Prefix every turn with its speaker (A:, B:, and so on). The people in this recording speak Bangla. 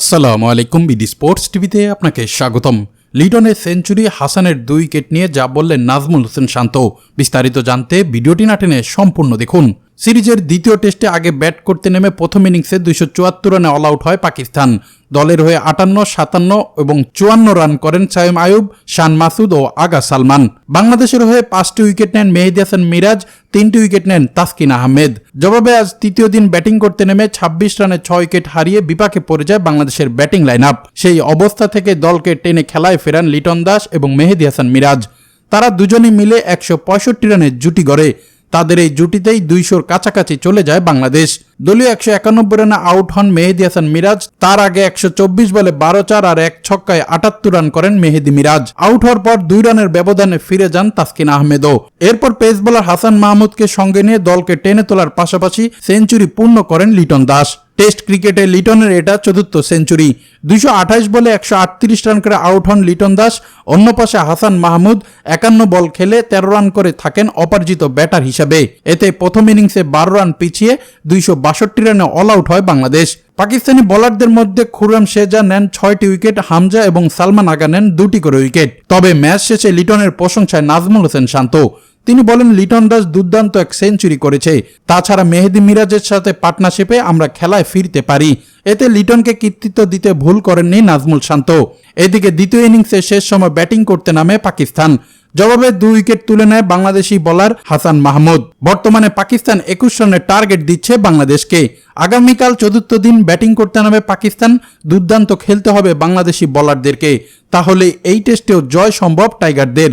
A: আসসালামু আলাইকুম বিডি স্পোর্টস টিভিতে আপনাকে স্বাগতম। লিডনের সেঞ্চুরি হাসানের দুই উইকেট নিয়ে যা বললেন নাজমুল হোসেন শান্ত। বিস্তারিত জানতে ভিডিওটি না টেনে সম্পূর্ণ দেখুন। সিরিজের দ্বিতীয় টেস্টে আগে ব্যাট করতে নেমে প্রথম ইনিংসে দুইশো চুয়াত্তর রানে অল আউট হয় পাকিস্তান। দলের হয়ে আটান্ন, সাতান্ন এবং চুয়ান্ন রান করেন সাইম আয়ুব, শান মাসুদ ও আগা সালমান। বাংলাদেশের হয়ে পাঁচটি উইকেট নেন মেহেদি হাসান মিরাজ, তিনটি উইকেট নেন তাসকিন আহমেদ। জবাবে আজ তৃতীয় দিন ব্যাটিং করতে নেমে ছাব্বিশ রানে ছয় উইকেট হারিয়ে বিপাকে পড়ে যায় বাংলাদেশের ব্যাটিং লাইন আপ সেই অবস্থা থেকে দলকে টেনে খেলায় ফেরান লিটন দাস এবং মেহেদি হাসান মিরাজ। তারা দুজনে মিলে একশো পঁয়ষট্টি রানের জুটি গড়ে। তাদের এই জুটিতেই দুইশোর কাছাকাছি চলে যায় বাংলাদেশ। দলীয় একশো একানব্বই রানে আউট হন মেহেদি হাসান মিরাজ। তার আগে একশো চব্বিশ বলে বারো চার আর এক ছক্কায় আটাত্তর রান করেন মেহেদি মিরাজ। আউট হওয়ার পর দুই রানের ব্যবধানে ফিরে যান তাসকিন আহমেদও। এরপর পেস বোলার হাসান মাহমুদকে সঙ্গে নিয়ে দলকে টেনে তোলার পাশাপাশি সেঞ্চুরি পূর্ণ করেন লিটন দাস। টেস্ট ক্রিকেটে লিটনের এটা চতুর্থ সেঞ্চুরি। দুইশো আঠাশ বলে একশো আটত্রিশ রান করে আউট হন লিটন দাস। অন্য পাশে হাসান মাহমুদ, একান্ন বল খেলে তেরো রান করে থাকেন অপরাজিত ব্যাটার হিসাবে। এতে প্রথম ইনিংসে বারো রান পিছিয়ে দুইশো বাষট্টি রানে অল আউট হয় বাংলাদেশ। পাকিস্তানি বোলারদের মধ্যে খুররাম শেজা নেন ছয়টি উইকেট, হামজা এবং সালমান আগা নেন দুটি করে উইকেট। তবে ম্যাচ শেষে লিটনের প্রশংসায় নাজমুল হোসেন শান্ত। তিনি বলেন, লিটন দাস দুর্দান্ত এক সেঞ্চুরি করেছে। তাছাড়া মেহেদি মিরাজের সাথে পার্টনারশিপে আমরা খেলায় ফিরতে পারি। এতে লিটনকে কৃতিত্ব দিতে ভুল করেননি নাজমুল শান্ত। এদিকে দ্বিতীয় ইনিংসে শেষ সময় ব্যাটিং করতে নামে পাকিস্তান। জবাবে দুই উইকেট তুলে নেয় বাংলাদেশি বোলার হাসান মাহমুদ। বর্তমানে পাকিস্তান একুশ রানের টার্গেট দিচ্ছে বাংলাদেশকে। আগামীকাল চতুর্থ দিন ব্যাটিং করতে নামে পাকিস্তান। দুর্দান্ত খেলতে হবে বাংলাদেশি বোলারদেরকে। তাহলে এই টেস্টেও জয় সম্ভব টাইগারদের।